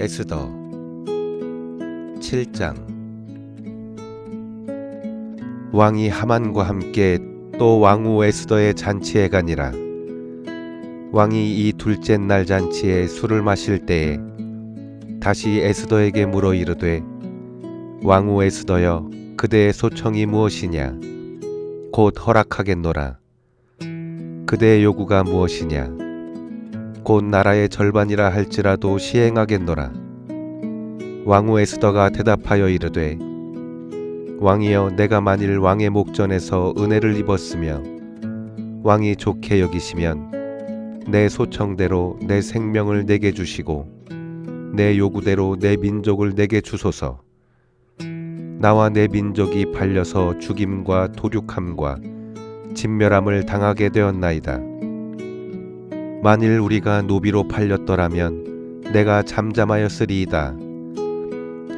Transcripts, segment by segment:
에스더. 7장. 왕이 하만과 함께 또 왕후 에스더의 잔치에 가니라. 왕이 이 둘째 날 잔치에 술을 마실 때에 다시 에스더에게 물어 이르되 왕후 에스더여 그대의 소청이 무엇이냐? 곧 허락하겠노라. 그대의 요구가 무엇이냐 곧 나라의 절반이라 할지라도 시행하겠노라. 왕후 에스더가 대답하여 이르되 왕이여 내가 만일 왕의 목전에서 은혜를 입었으며 왕이 좋게 여기시면 내 소청대로 내 생명을 내게 주시고 내 요구대로 내 민족을 내게 주소서. 나와 내 민족이 팔려서 죽임과 도륙함과 진멸함을 당하게 되었나이다. 만일 우리가 노비로 팔렸더라면 내가 잠잠하였으리이다.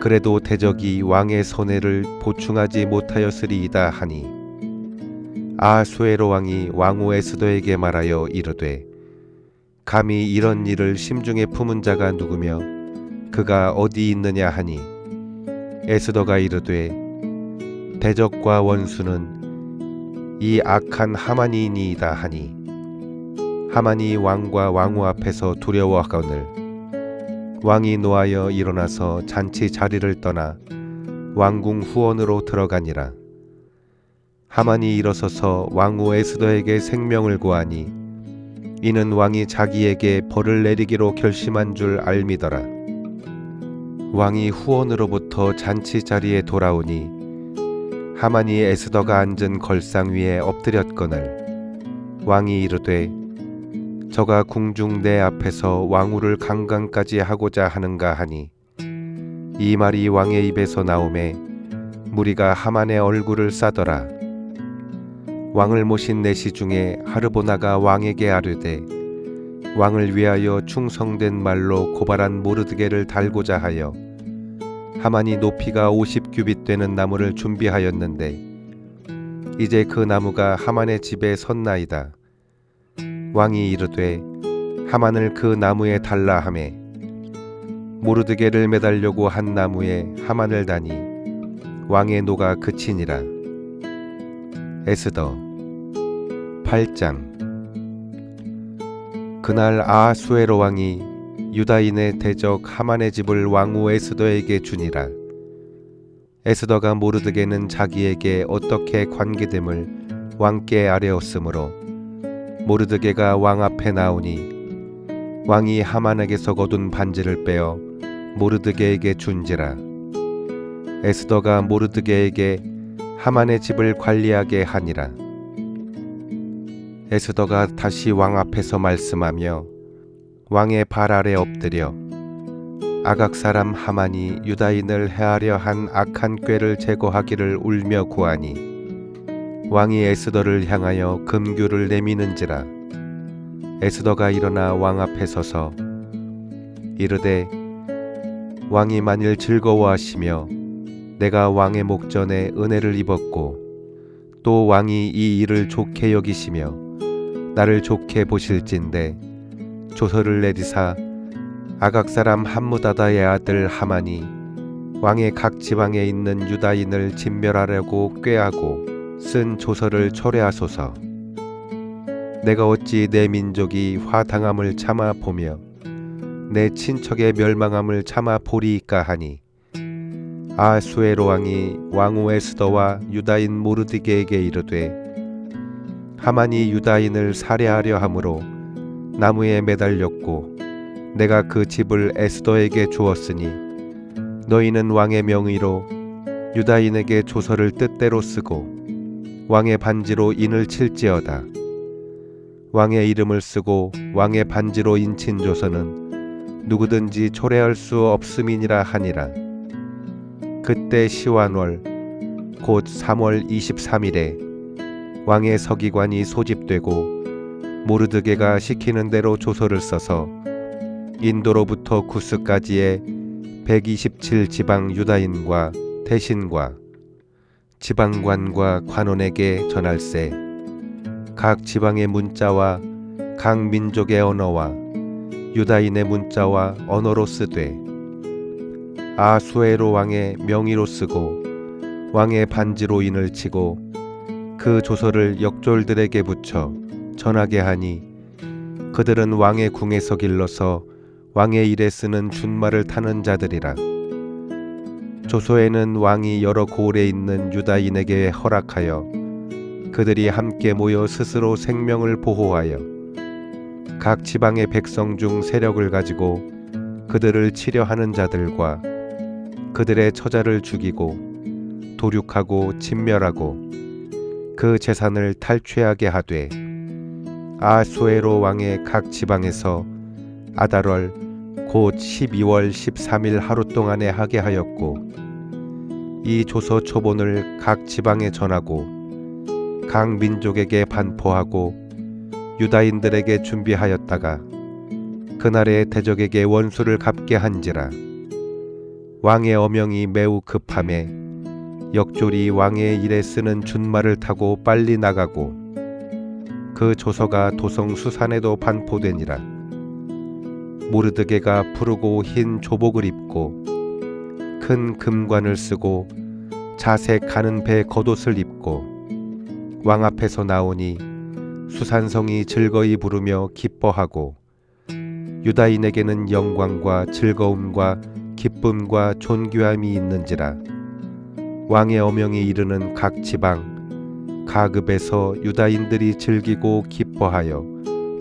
그래도 대적이 왕의 손해를 보충하지 못하였으리이다 하니 아수에로 왕이 왕후 에스더에게 말하여 이르되 감히 이런 일을 심중에 품은 자가 누구며 그가 어디 있느냐 하니 에스더가 이르되 대적과 원수는 이 악한 하만이니이다 하니 하만이 왕과 왕후 앞에서 두려워하거늘. 왕이 노하여 일어나서 잔치 자리를 떠나 왕궁 후원으로 들어가니라. 하만이 일어서서 왕후 에스더에게 생명을 구하니 이는 왕이 자기에게 벌을 내리기로 결심한 줄 알미더라. 왕이 후원으로부터 잔치 자리에 돌아오니 하만이 에스더가 앉은 걸상 위에 엎드렸거늘. 왕이 이르되 저가 궁중 내 앞에서 왕후를 강간까지 하고자 하는가 하니 이 말이 왕의 입에서 나오매 무리가 하만의 얼굴을 싸더라 왕을 모신 내시 중에 하르보나가 왕에게 아르되 왕을 위하여 충성된 말로 고발한 모르드게를 달고자 하여 하만이 높이가 50규빗 되는 나무를 준비하였는데 이제 그 나무가 하만의 집에 섰나이다. 왕이 이르되 하만을 그 나무에 달라 하매 모르드게를 매달려고 한 나무에 하만을 다니 왕의 노가 그치니라. 에스더 8장. 그날 아수에로 왕이 유다인의 대적 하만의 집을 왕후 에스더에게 주니라. 에스더가 모르드게는 자기에게 어떻게 관계됨을 왕께 아뢰었으므로 모르드게가 왕 앞에 나오니 왕이 하만에게서 거둔 반지를 빼어 모르드게에게 준지라. 에스더가 모르드게에게 하만의 집을 관리하게 하니라. 에스더가 다시 왕 앞에서 말씀하며 왕의 발 아래 엎드려 아각 사람 하만이 유다인을 해하려 한 악한 꾀를 제거하기를 울며 구하니 왕이 에스더를 향하여 금규를 내미는지라. 에스더가 일어나 왕 앞에 서서 이르되 왕이 만일 즐거워하시며 내가 왕의 목전에 은혜를 입었고 또 왕이 이 일을 좋게 여기시며 나를 좋게 보실진데 조서를 내리사 아각 사람 함무다다의 아들 하만이 왕의 각 지방에 있는 유다인을 진멸하려고 꾀하고 쓴 조서를 철회하소서. 내가 어찌 내 민족이 화당함을 참아 보며 내 친척의 멸망함을 참아 보리이까 하니 아수에로 왕이 왕후 에스더와 유다인 모르드게에게 이르되 하만이 유다인을 살해하려 함으로 나무에 매달렸고 내가 그 집을 에스더에게 주었으니 너희는 왕의 명의로 유다인에게 조서를 뜻대로 쓰고 왕의 반지로 인을 칠지어다. 왕의 이름을 쓰고 왕의 반지로 인친 조서는 누구든지 초래할 수 없음이니라 하니라. 그때 시완월 곧 3월 23일에 왕의 서기관이 소집되고 모르드게가 시키는 대로 조서를 써서 인도로부터 구스까지의 127 지방 유다인과 대신과 지방관과 관원에게 전할세. 각 지방의 문자와 각 민족의 언어와 유다인의 문자와 언어로 쓰되 아수에로 왕의 명의로 쓰고 왕의 반지로 인을 치고 그 조서를 역졸들에게 붙여 전하게 하니 그들은 왕의 궁에서 길러서 왕의 일에 쓰는 준말을 타는 자들이라 조서에는 왕이 여러 고을에 있는 유다인에게 허락하여 그들이 함께 모여 스스로 생명을 보호하여 각 지방의 백성 중 세력을 가지고 그들을 치려하는 자들과 그들의 처자를 죽이고 도륙하고 진멸하고 그 재산을 탈취하게 하되 아수에로 왕의 각 지방에서 아달월 곧 12월 13일 하루 동안에 하게 하였고 이 조서 초본을 각 지방에 전하고 각 민족에게 반포하고 유다인들에게 준비하였다가 그날에 대적에게 원수를 갚게 한지라. 왕의 어명이 매우 급함에 역졸이 왕의 일에 쓰는 준말을 타고 빨리 나가고 그 조서가 도성 수산에도 반포되니라. 모르드게가 푸르고 흰 조복을 입고 큰 금관을 쓰고 자색 가는 배 겉옷을 입고 왕 앞에서 나오니 수산성이 즐거이 부르며 기뻐하고 유다인에게는 영광과 즐거움과 기쁨과 존귀함이 있는지라 왕의 어명이 이르는 각 지방 가급에서 유다인들이 즐기고 기뻐하여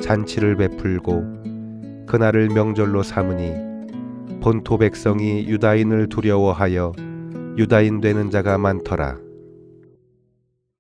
잔치를 베풀고 그날을 명절로 삼으니 본토 백성이 유다인을 두려워하여 유다인 되는 자가 많더라